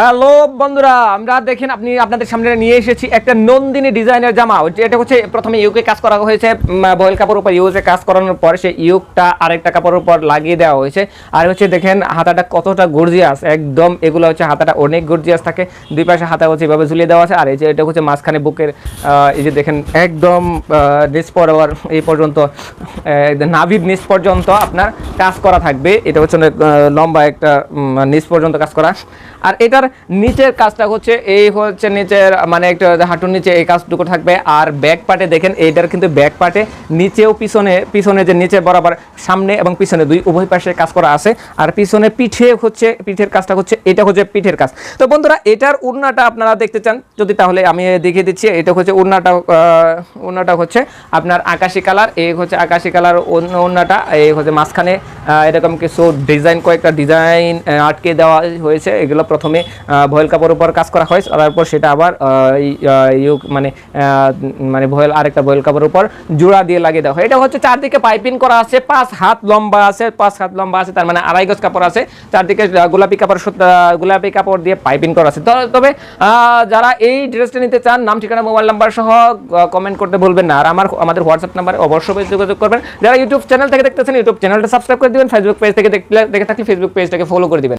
Hello বন্ধুরা, আমরা দেখেন আপনি আপনাদের সামনে নিয়ে এসেছি একটা নন্দিনী ডিজাইনের জামা। এটা হচ্ছে প্রথমে ইউকে কাজ করা হয়েছে বয়েল কাপড়ের উপর ইউজে কাজ করানোর পর সেই ইউকটা আরেকটা কাপড়ের উপর লাগিয়ে দেওয়া হয়েছে। আর হচ্ছে দেখেন, হাতাটা কতটা গর্জিয়াস একদম এগুলো হচ্ছে হাতাটা অনেক গর্জিয়াস থাকে। দুই পাশে হাতা হচ্ছে এভাবে ঝুলিয়ে দেওয়া আছে, আর এই যে এটা হচ্ছে মাঝখানে বুকের এই যে দেখেন একদম নিচ পরবার এই পর্যন্ত নাভির নিচ পর্যন্ত আপনার কাজ করা থাকবে। এটা হচ্ছে লম্বা একটা নিচ পর্যন্ত কাজ করা। আর এটার নিচের কাজটা হচ্ছে, এই হচ্ছে নিচের মানে একটা হাঁটুর নিচে এই কাজটুকু থাকবে। আর ব্যাক পার্টে দেখেন, এইটার কিন্তু ব্যাক পার্টে নিচেও পিছনে পিছনে যে নিচে বরাবর সামনে এবং পিছনে দুই উভয় পাশে কাজ করা আছে। আর পিছনে পিঠে হচ্ছে, পিঠের কাজটা হচ্ছে, এটা হচ্ছে পিঠের কাজ। তো বন্ধুরা, এটার উড়নাটা আপনারা দেখতে চান। যদি তাহলে আমি দেখিয়ে দিচ্ছি, এটা হচ্ছে উড়নাটা উড়নাটা হচ্ছে আপনার আকাশি কালার, এই হচ্ছে আকাশি কালার উড়নাটা, এই হচ্ছে মাঝখানে এরকম কিছু ডিজাইন কয়েকটা ডিজাইন আটকে দেওয়া হয়েছে। এগুলো প্রথমে ভয়েল কাপড় উপর কাজ করা হয় তারপর সেটা আবার মানে মানে ভয়েল, আরেকটা ভয়েল কাপড় উপর জোড়া দিয়ে লাগিয়ে দেওয়া হয়। এটা হচ্ছে চারদিকে পাইপিং করা আছে, পাঁচ হাত লম্বা আছে, পাঁচ হাত লম্বা আছে, তার মানে আড়াই গজ কাপড় আছে। চারদিকে গোলাপি কাপড় গোলাপি কাপড় দিয়ে পাইপিং করা আছে। তবে যারা এই ড্রেসটা নিতে চান, নাম, ঠিকানা, মোবাইল নাম্বার সহ কমেন্ট করতে ভুলবেন না। আর আমার, আমাদের হোয়াটসঅ্যাপ নাম্বারে অবশ্যই যোগাযোগ করবেন। যারা ইউটিউব চ্যানেল থেকে দেখতেছেন ইউটিউব চ্যানেলটা সাবস্ক্রাইব করে দিবেন ফেসবুক পেজ থেকে দেখলে দেখে থাকলে ফেসবুক পেজটাকে ফলো করে দিবেন।